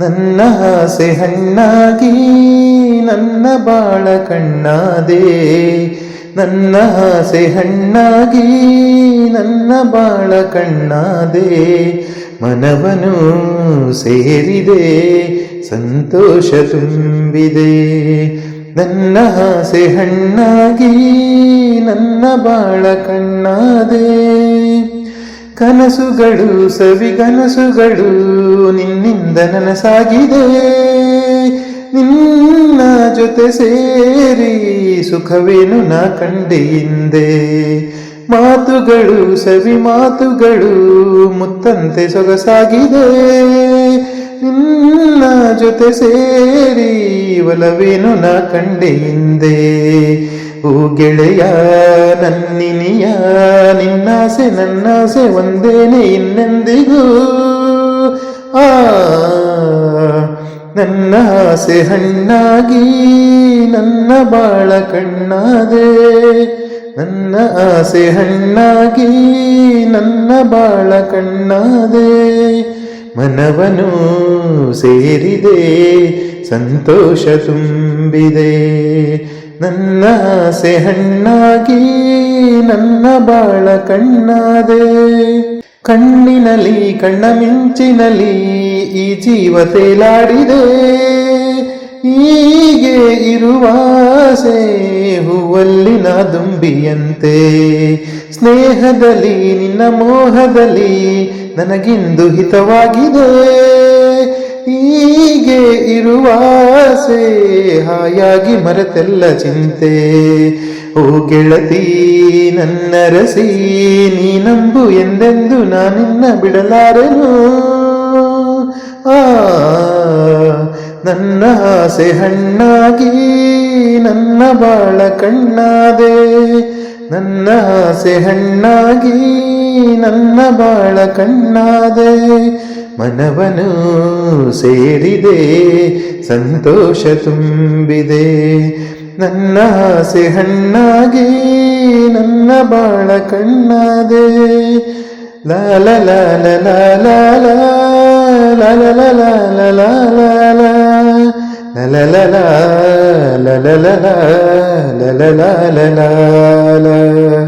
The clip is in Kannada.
ನನ್ನ ಆಸೆ ಹಣ್ಣಾಗಿ, ನನ್ನ ಬಾಳ ಕಣ್ಣಾದೆ. ನನ್ನ ಆಸೆ ಹಣ್ಣಾಗಿ, ನನ್ನ ಬಾಳ ಕಣ್ಣಾದೆ. ಮನವನು ಸೇರಿದೆ, ಸಂತೋಷ ತುಂಬಿದೆ. ನನ್ನ ಆಸೆ ಹಣ್ಣಾಗಿ, ನನ್ನ ಬಾಳ ಕಣ್ಣಾದೆ. ಕನಸುಗಳು ಸವಿ ಕನಸುಗಳು ನಿನ್ನಿಂದ ನನಸಾಗಿದೆ. ನಿನ್ನ ಜೊತೆ ಸೇರಿ ಸುಖವೇನು ನಾ ಕಂಡೆಯಿಂದೆ ಮಾತುಗಳು ಸವಿ ಮಾತುಗಳು ಮುತ್ತಂತೆ ಸೊಗಸಾಗಿದೆ. ನಿನ್ನ ಜೊತೆ ಸೇರಿ ಒಲವೇನು ನಾ ಕಂಡೆ ಹಿಂದೆ? ಓ ಗೆಳೆಯ, ನನ್ನಿನಿಯ, ನಿನ್ನಾಸೆ ನನ್ನಾಸೆ ಒಂದೇನೆ ಇನ್ನೆಂದಿಗೂ? ಆ ನನ್ನ ಆಸೆ ಹಣ್ಣಾಗಿ, ನನ್ನ ಬಾಳ ಕಣ್ಣಾದೆ. ನನ್ನ ಆಸೆ ಹಣ್ಣಾಗಿ, ನನ್ನ ಬಾಳ ಕಣ್ಣಾದೆ. ಮನವನು ಸೇರಿದೆ, ಸಂತೋಷ ತುಂಬಿದೆ. ನನ್ನ ಆಸೆ ಹಣ್ಣಾಗಿ, ನನ್ನ ಬಾಳ ಕಣ್ಣಾದೆ. ಕಣ್ಣಿನಲ್ಲಿ ಕಣ್ಣ ಮಿಂಚಿನಲ್ಲಿ ಈ ಜೀವ ತೇಲಾಡಿದೆ. ಹೀಗೆ ಇರುವಾಸೆ ಹೂವಲ್ಲಿನ ದುಂಬಿಯಂತೆ. ಸ್ನೇಹದಲ್ಲಿ, ನಿನ್ನ ಮೋಹದಲ್ಲಿ ನನಗಿಂದು ಹಿತವಾಗಿದೆ. ಹೀಗೆ ಇರುವಾಸೆ ಹಾಯಾಗಿ ಮರೆತೆಲ್ಲ ಚಿಂತೆ. ಓ ಗೆಳತಿ ನನ್ನ ರಸಿ ನೀ ನಂಬು ಎಂದೆಂದು ನಾನಿನ್ನ ಬಿಡಲಾರೆನು. ಆ, ನನ್ನ ಆಸೆ ಹಣ್ಣಾಗಿ, ನನ್ನ ಬಾಳ ಕಣ್ಣಾದೆ. ನನ್ನ ಆಸೆ ಹಣ್ಣಾಗಿ, ನನ್ನ ಬಾಳ ಕಣ್ಣಾದೆ, ಮನವನು ಸೇರಿದೆ, ಸಂತೋಷ ತುಂಬಿದೆ. ನನ್ನ ಆಸೆ ಹಣ್ಣಾಗಿ, ನನ್ನ ಬಾಳ ಕಣ್ಣಾದೆ. ಲಾಲ ಲಾಲ ಲಾಲ ಲಾಲ ಲಾಲ ಲಾಲ ಲಾಲ ലലല ലലല ലലല ലലല